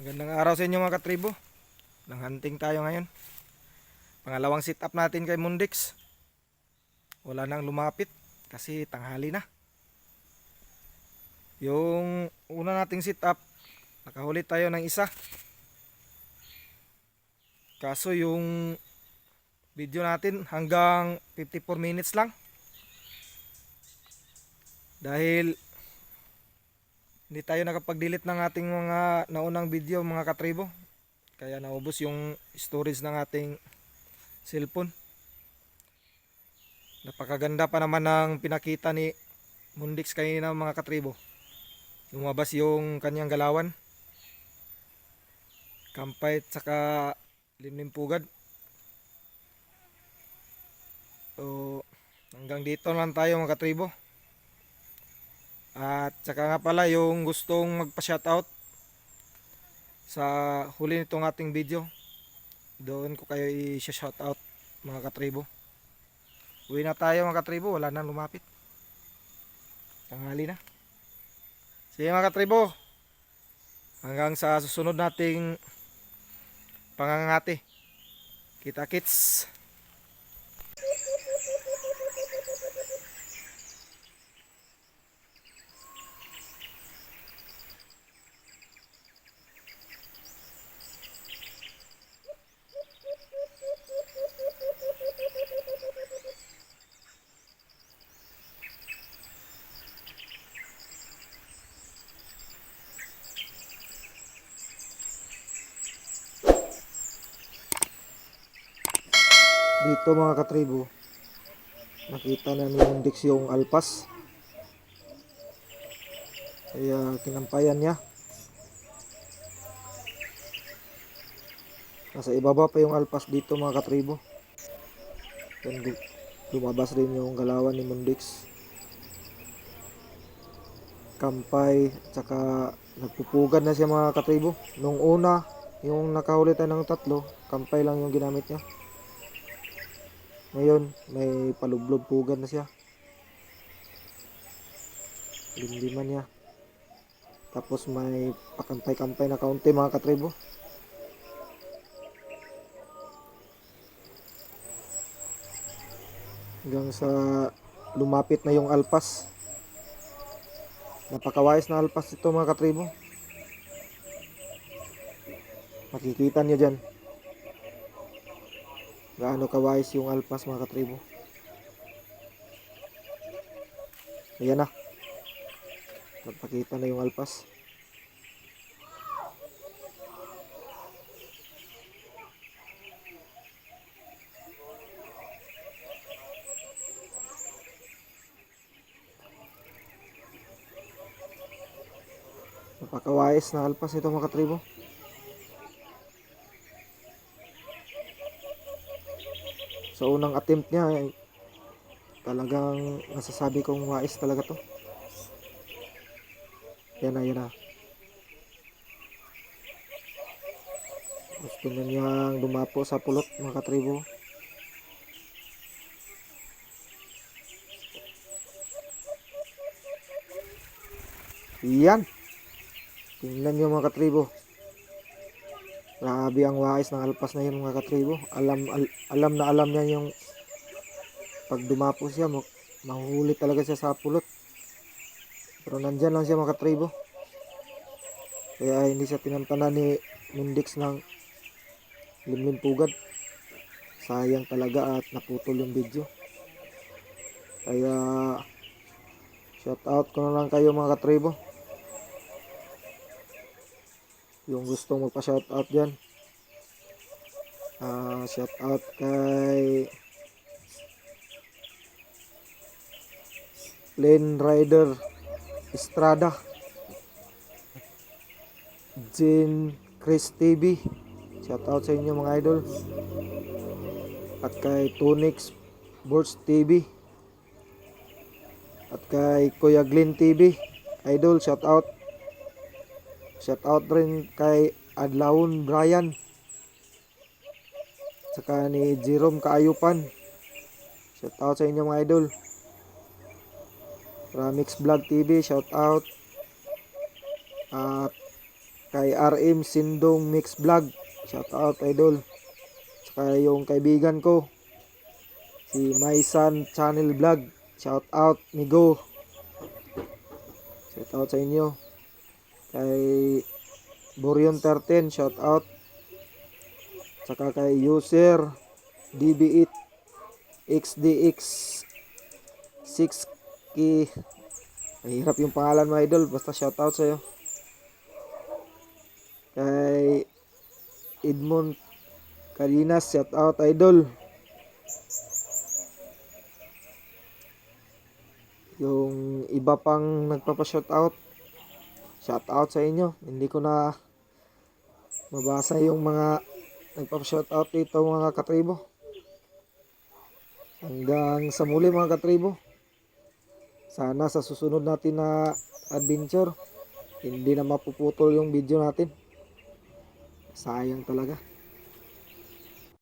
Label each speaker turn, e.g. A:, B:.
A: Magandang araw sa inyo mga katribo. Nang hunting tayo ngayon. Pangalawang sit up natin kay Mundix. Wala nang lumapit kasi tanghali na. Yung una nating sit up, nakahuli tayo ng isa. Kaso yung video natin hanggang 54 minutes lang. Dahil hindi tayo nakapag-delete ng ating mga naunang video mga katribo. Kaya naubos yung storage ng ating cellphone. Napakaganda pa naman ng pinakita ni Mundix kanina mga katribo. Lumabas yung kanyang galawan. Kampay at saka limlim pugad. So, hanggang dito lang tayo mga katribo. At saka nga pala yung gustong magpa-shoutout sa huli nitong ating video. Doon ko kayo i-shoutout mga katribo. Uwi na tayo mga katribo, wala nang lumapit. Tanghali na. Sige mga katribo. Hanggang sa susunod nating pangangati. Kita Dito mga katribo, nakita na ni yung alpas. Kaya kinampayan niya. Nasa ibaba pa yung alpas dito mga katribo. Yan, lu- lumabas rin yung galawan ni Mundix. Kampay, tsaka nagpupugan na siya mga katribo. Nung una, yung nakahuli tayo ng tatlo, kampay lang yung ginamit niya. Ngayon, may palublob-pugan na siya. Limliman niya. Tapos may pakampay-kampay na kaunti mga katribo. Hanggang sa lumapit na yung alpas. Napakawais na alpas ito mga katribo. Makikita niyo dyan gaano kawais yung alpas mga katribo. Ayan na. Nagpakita na yung alpas. Napakawais na alpas ito mga katribo. Sa unang attempt niya ay talagang nasasabi kong wais talaga to. Yan na yan na. Gusto na niyang dumapo sa pulot mga katribo. Yan! Tingnan niyo mga katribo Grabe ang wais ng alpas na yun mga katribo. Alam, al- alam na alam niya yung pag dumapo siya, ma- mahuhuli talaga siya sa pulot. Pero nandyan lang siya mga katribo. Kaya hindi siya tinampanan ni Mundix ng limlim pugad. Sayang talaga at naputol yung video. Kaya shout out ko na lang kayo mga katribo yung gustong magpa shout out dyan. Ah, shout out kay Lane Rider Estrada. Jin Chris TV shout out sa inyo mga idol. At kay Tonix Sports TV at kay Kuya Glenn TV idol shout out Shout out rin kay Adlaon Brian. Saka ni Jerome Kaayupan. Shout out sa inyo mga idol. Ramix Vlog TV, shout out. At kay RM Sindong Mix Vlog. Shout out idol. Saka yung kaibigan ko si Maisan Channel Vlog. Shout out Migo. Shout out sa inyo. Kay Borion 13, shout out. Saka kay user DB8 XDX 6K Mahirap yung pangalan mo idol. Basta shout out sa'yo. Kay Edmond Carinas shout out idol. Yung iba pang nagpapa-shout out Shout out sa inyo Hindi ko na Mabasa yung mga Nagpapa-shout out dito mga katribo Hanggang sa muli mga katribo. Sana sa susunod natin na adventure, hindi na mapuputol yung video natin. Sayang talaga.